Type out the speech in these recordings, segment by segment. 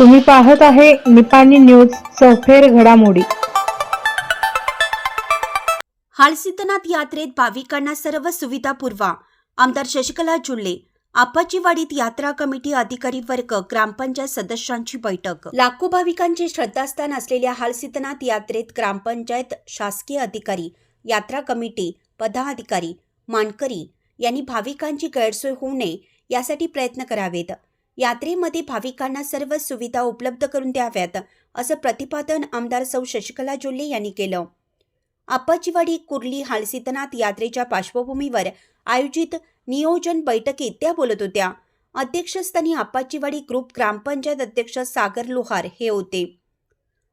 तुम्ही पाहत आहे निपाणी न्यूज चौफेर घडामोडी. हालसिद्धनाथ यात्रेत भाविकांना सर्व सुविधा पुरवा. आमदार शशिकला जुल्ले आपाचीवाडीत यात्रा कमिटी अधिकारी वर्ग ग्रामपंचायत सदस्यांची बैठक. लाखो भाविकांचे श्रद्धास्थान असलेल्या हालसिद्धनाथ यात्रेत ग्रामपंचायत शासकीय अधिकारी यात्रा कमिटी पदाधिकारी मानकरी यांनी भाविकांची गैरसोय होऊ नये यासाठी प्रयत्न करावेत. यात्रेमध्ये भाविकांना सर्व सुविधा उपलब्ध करून द्याव्यात असं प्रतिपादन आमदार सौ शशिकला जोल्ले यांनी केलं. आप्पाचीवाडी कुर्ली हालसिद्धनाथ यात्रेच्या पार्श्वभूमीवर आयोजित नियोजन बैठकीत त्या बोलत होत्या. अध्यक्षस्थानी आप्पाचीवाडी ग्रुप ग्रामपंचायत अध्यक्ष सागर लोहार हे होते.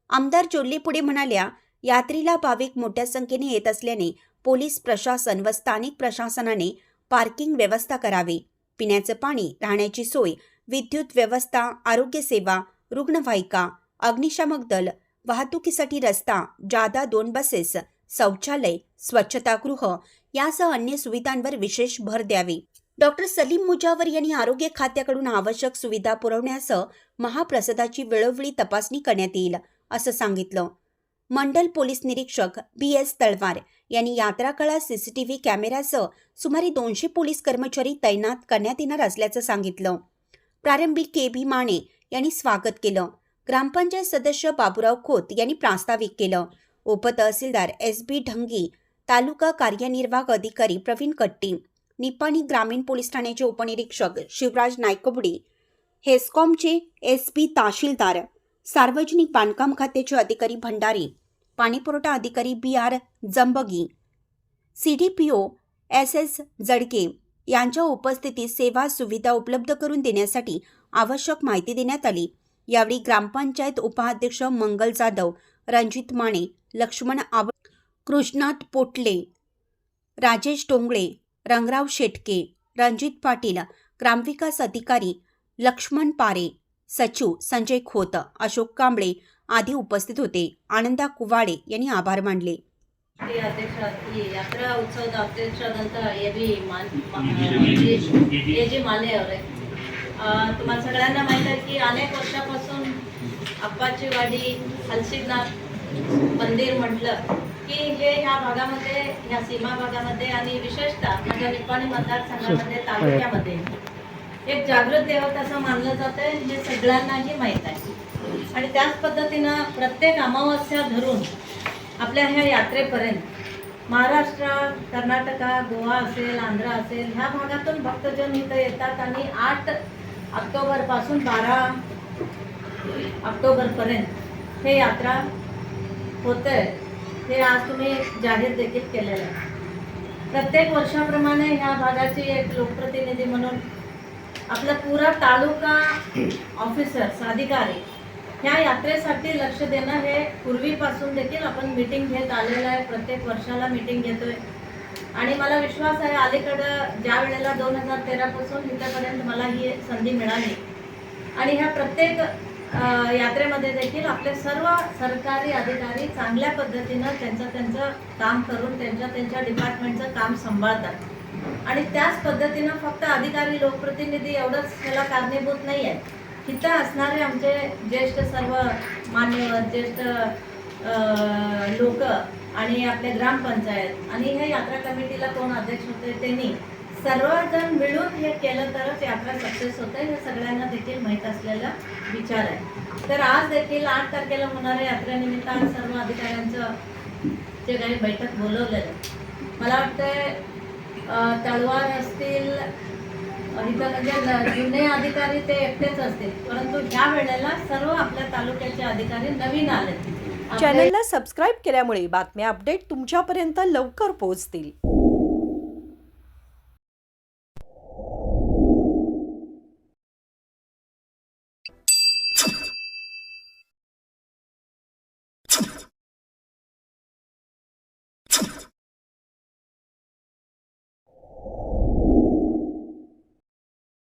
आमदार जोल्ले पुढे म्हणाल्या यात्रेला भाविक मोठ्या संख्येने येत असल्याने पोलीस प्रशासन व स्थानिक प्रशासनाने पार्किंग व्यवस्था करावी. पिण्याचं पाणी राहण्याची सोय विद्युत व्यवस्था आरोग्य सेवा रुग्णवाहिका अग्निशामक दल वाहतुकीसाठी रस्ता जादा दोन बसेस शौचालय स्वच्छतागृह यासह अन्य सुविधांवर विशेष भर द्यावी. डॉक्टर सलीम मुजावर यांनी आरोग्य खात्याकडून आवश्यक सुविधा पुरवण्यासह महाप्रसादाची वेळोवेळी तपासणी करण्यात येईल असं सांगितलं. मंडल पोलीस निरीक्षक बी. एस. तळवार यांनी यात्रा काळात सीसीटीव्ही कॅमेऱ्यासह सुमारे दोनशे पोलीस कर्मचारी तैनात करण्यात येणार असल्याचं सांगितलं. प्रारंभी के बी माने यांनी स्वागत केलं. ग्रामपंचायत सदस्य बाबूराव खोत यांनी प्रास्ताविक केलं. उपतहसीलदार एस बी ढंगी तालुका कार्यनिर्वाहक अधिकारी प्रवीण कट्टी निपाणी ग्रामीण पोलीस ठाण्याचे उपनिरीक्षक शिवराज नायकबुडी हेस्कॉमचे एस पी तहसीलदार सार्वजनिक बांधकाम खात्याचे अधिकारी भंडारी पाणीपुरवठा अधिकारी B R Jambagi C D P O S S Jadke यांच्या उपस्थितीत सेवा सुविधा उपलब्ध करून देण्यासाठी आवश्यक माहिती देण्यात आली. यावेळी ग्रामपंचायत उपाध्यक्ष मंगल जाधव रणजित माने लक्ष्मण आव कृष्णात पोटले राजेश डोंगळे रंगराव शेटके रणजित पाटील ग्रामविकास अधिकारी लक्ष्मण पारे सचिव संजय खोत अशोक कांबळे आदी उपस्थित होते. आनंदा कुवाडे यांनी आभार मानले. ಈ ಅಧ್ಯಕ್ಷ ಈ ಯಾತ್ರಾ ಉತ್ಸವದ ಅಧ್ಯಕ್ಷರಾದಂಥ ಎ ಬಿ ಮಾನ್ मा- ए जी माने ಅವರೇ तुम्हाला सगळ्यांना माहीत आहे की अनेक वर्षापासून अप्पाची वाडी हलसिद्धनाथ मंदिर म्हटलं की हे ह्या भागामध्ये ह्या सीमा भागामध्ये आणि विशेषतः माझ्या निपाणी मतदारसंघामध्ये तालुक्यामध्ये एक जागृत देवत असं मानलं जातं हे सगळ्यांनाही माहीत आहे आणि त्याच पद्धतीनं प्रत्येक अमावस्या धरून आपल्या ह्या यात्रेपर्यंत महाराष्ट्र कर्नाटका गोवा असेल आंध्र असेल ह्या भागातून भक्तजन इथं येतात आणि आठ ऑक्टोबरपासून बारा ऑक्टोबरपर्यंत हे यात्रा होते हे आज तुम्ही जाहीर देखील केलेलं आहे. प्रत्येक वर्षाप्रमाणे ह्या भागाची एक लोकप्रतिनिधी म्हणून आपला पुरा तालुका ऑफिसर्स अधिकारी ह्या यात्रेसाठी लक्ष देणं हे पूर्वीपासून देखील आपण मीटिंग घेत आलेलं आहे. प्रत्येक वर्षाला मीटिंग घेतोय. आणि मला विश्वास आहे अलीकडं ज्या वेळेला दोन हजार तेरापासून इथंपर्यंत मला ही संधी मिळाली. आणि ह्या प्रत्येक यात्रेमध्ये देखील आपले सर्व सरकारी अधिकारी चांगल्या पद्धतीनं त्यांचं त्यांचं काम करून त्यांच्या त्यांच्या डिपार्टमेंटचं काम सांभाळतात. आणि त्याच पद्धतीनं फक्त अधिकारी लोकप्रतिनिधी एवढंच ह्याला कारणीभूत नाही आहे इथं असणारे आमचे ज्येष्ठ सर्व मान्यवर ज्येष्ठ लोक आणि आपले ग्रामपंचायत आणि हे यात्रा कमिटीला कोण अध्यक्ष होते त्यांनी सर्वजण मिळून हे केलं तरच यात्रा सक्सेस होते हे सगळ्यांना देखील माहीत असलेला विचार आहे. तर आज देखील आठ तारखेला होणाऱ्या यात्रेनिमित्त आज सर्व अधिकाऱ्यांचं जे काही बैठक बोलवलेलं आहे. मला वाटतंय तळवार असतील इथं म्हणजे जुने अधिकारी ते एकटेच असतील. परंतु ह्या वेळेला सर्व आपल्या तालुक्याचे अधिकारी नवीन आले चॅनलला सबस्क्राईब केल्यामुळे बातम्या अपडेट तुमच्यापर्यंत लवकर पोहोचतील.